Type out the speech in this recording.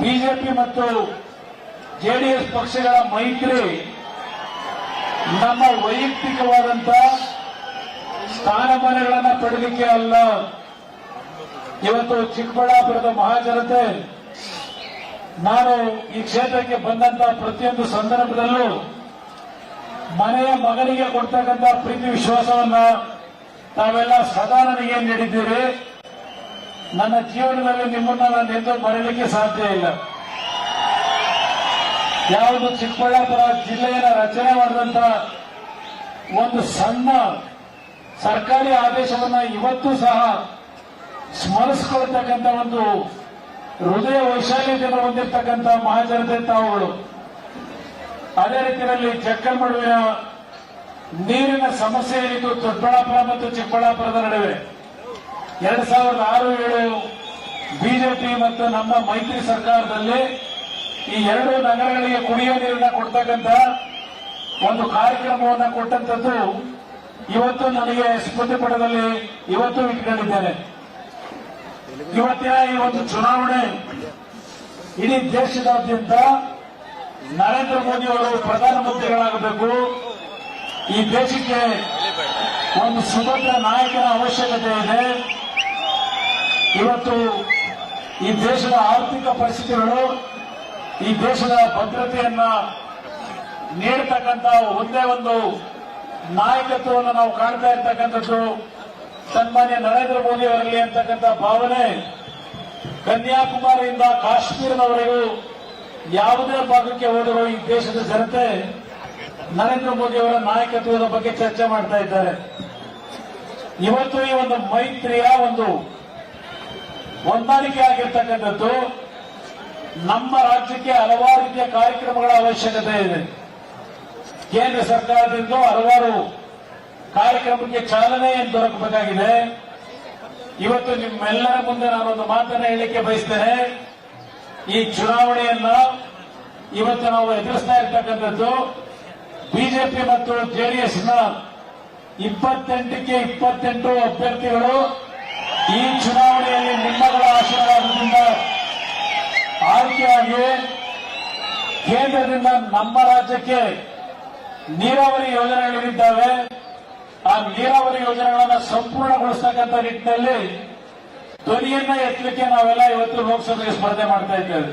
BJP ಮತ್ತು JDS ಪಕ್ಷಗಳ ಮೈತ್ರಿ ನಮ್ಮ ವೈಯಕ್ತಿಕವಾದಂತ ಸ್ಥಾನಮಾನಗಳನ್ನು ಪಡೆಯಲಿಕ್ಕೆ ಅಲ್ಲ. ಇವತ್ತು ಚಿಕ್ಕಬಳ್ಳಾಪುರದ ಮಹಾಜನತೆ ನಾನು ಈ ಕ್ಷೇತ್ರಕ್ಕೆ ಬಂದಂತ ಪ್ರತಿಯೊಂದು ಸಂದರ್ಭದಲ್ಲೂ ಮನೆಯ ಮಗನಿಗೆ ಕೊಡ್ತಕ್ಕಂಥ ಪ್ರೀತಿ ವಿಶ್ವಾಸವನ್ನು ತಾವೆಲ್ಲ ಸದಾ ನನಗೆ ನೀಡಿದ್ದೀರಿ. ನನ್ನ ಜೀವನದಲ್ಲಿ ನಿಮ್ಮನ್ನ ನಾನು ಎಂದೂ ಬರೀಲಿಕ್ಕೆ ಸಾಧ್ಯ ಇಲ್ಲ. ಯಾವುದು ಚಿಕ್ಕಬಳ್ಳಾಪುರ ಜಿಲ್ಲೆಯನ್ನ ರಚನೆ ಮಾಡಿದಂತ ಒಂದು ಸಣ್ಣ ಸರ್ಕಾರಿ ಆದೇಶವನ್ನ ಇವತ್ತು ಸಹ ಸ್ಮರಿಸಿಕೊಳ್ತಕ್ಕಂಥ ಒಂದು ಹೃದಯ ವೈಶಾಲ್ಯತೆಯನ್ನು ಹೊಂದಿರತಕ್ಕಂಥ ಮಹಾಜನತೆ ತಾವುಗಳು. ಅದೇ ರೀತಿಯಲ್ಲಿ ಜಕ್ಕಮಡುವಿನ ನೀರಿನ ಸಮಸ್ಯೆ ಏನಿತ್ತು, ದೊಡ್ಡಬಳ್ಳಾಪುರ ಮತ್ತು ಚಿಕ್ಕಬಳ್ಳಾಪುರದ ನಡುವೆ. ಎರಡ್ ಸಾವಿರದ ಆರು ಏಳು ಬಿಜೆಪಿ ಮತ್ತು ನಮ್ಮ ಮೈತ್ರಿ ಸರ್ಕಾರದಲ್ಲಿ ಈ ಎರಡು ನಗರಗಳಿಗೆ ಕುಡಿಯುವ ನೀರನ್ನ ಕೊಡ್ತಕ್ಕಂತ ಒಂದು ಕಾರ್ಯಕ್ರಮವನ್ನು ಕೊಟ್ಟಂತದ್ದು ಇವತ್ತು ನನಗೆ ಸ್ಮೃತಿ ಪಟದಲ್ಲಿ ಇವತ್ತು ಇಟ್ಕೊಂಡಿದ್ದೇನೆ. ಇವತ್ತಿನ ಈ ಒಂದು ಚುನಾವಣೆ ಇಡೀ ದೇಶದಾದ್ಯಂತ ನರೇಂದ್ರ ಮೋದಿ ಅವರು ಪ್ರಧಾನಮಂತ್ರಿಗಳಾಗಬೇಕು. ಈ ದೇಶಕ್ಕೆ ಒಂದು ಸುಭದ್ರ ನಾಯಕನ ಅವಶ್ಯಕತೆ ಇದೆ. ಇವತ್ತು ಈ ದೇಶದ ಆರ್ಥಿಕ ಪರಿಸ್ಥಿತಿಗಳು, ಈ ದೇಶದ ಭದ್ರತೆಯನ್ನ ನೀಡತಕ್ಕಂತ ಒಂದೇ ಒಂದು ನಾಯಕತ್ವವನ್ನು ನಾವು ಕಾಣ್ತಾ ಇರ್ತಕ್ಕಂಥದ್ದು ಸನ್ಮಾನ್ಯ ನರೇಂದ್ರ ಮೋದಿ ಅವರಲ್ಲಿ ಅಂತಕ್ಕಂಥ ಭಾವನೆ. ಕನ್ಯಾಕುಮಾರಿಯಿಂದ ಕಾಶ್ಮೀರದವರೆಗೂ ಯಾವುದೇ ಭಾಗಕ್ಕೆ ಹೋದರೂ ಈ ದೇಶದ ಜನತೆ ನರೇಂದ್ರ ಮೋದಿ ಅವರ ನಾಯಕತ್ವದ ಬಗ್ಗೆ ಚರ್ಚೆ ಮಾಡ್ತಾ ಇದ್ದಾರೆ. ಇವತ್ತು ಈ ಒಂದು ಮೈತ್ರಿಯ ಒಂದು ಹೊಂದಾಣಿಕೆ ಆಗಿರ್ತಕ್ಕಂಥದ್ದು ನಮ್ಮ ರಾಜ್ಯಕ್ಕೆ ಹಲವಾರು ರೀತಿಯ ಕಾರ್ಯಕ್ರಮಗಳ ಅವಶ್ಯಕತೆ ಇದೆ. ಕೇಂದ್ರ ಸರ್ಕಾರದಿಂದ ಹಲವಾರು ಕಾರ್ಯಕ್ರಮಕ್ಕೆ ಚಾಲನೆ ದೊರಕಬೇಕಾಗಿದೆ? ಇವತ್ತು ನಿಮ್ಮೆಲ್ಲರ ಮುಂದೆ ನಾನೊಂದು ಮಾತನ್ನ ಹೇಳಲಿಕ್ಕೆ ಬಯಸ್ತೇನೆ. ಈ ಚುನಾವಣೆಯನ್ನ ಇವತ್ತು ನಾವು ಎದುರಿಸ್ತಾ ಇರ್ತಕ್ಕಂಥದ್ದು ಬಿಜೆಪಿ ಮತ್ತು ಜೆಡಿಎಸ್ನ ಇಪ್ಪತ್ತೆಂಟಕ್ಕೆ ಇಪ್ಪತ್ತೆಂಟು ಅಭ್ಯರ್ಥಿಗಳು ಈ ಚುನಾವಣೆಯಲ್ಲಿ ಆಯ್ಕೆಯಾಗಿ ಕೇಂದ್ರದಿಂದ ನಮ್ಮ ರಾಜ್ಯಕ್ಕೆ ನೀರಾವರಿ ಯೋಜನೆಗಳಿದ್ದಾವೆ. ಆ ನೀರಾವರಿ ಯೋಜನೆಗಳನ್ನು ಸಂಪೂರ್ಣಗೊಳಿಸತಕ್ಕಂಥ ನಿಟ್ಟಿನಲ್ಲಿ ಧ್ವನಿಯನ್ನ ಎತ್ತಲಿಕ್ಕೆ ನಾವೆಲ್ಲ ಇವತ್ತು ಲೋಕಸಭೆಗೆ ಸ್ಪರ್ಧೆ ಮಾಡ್ತಾ ಇದ್ದೇವೆ.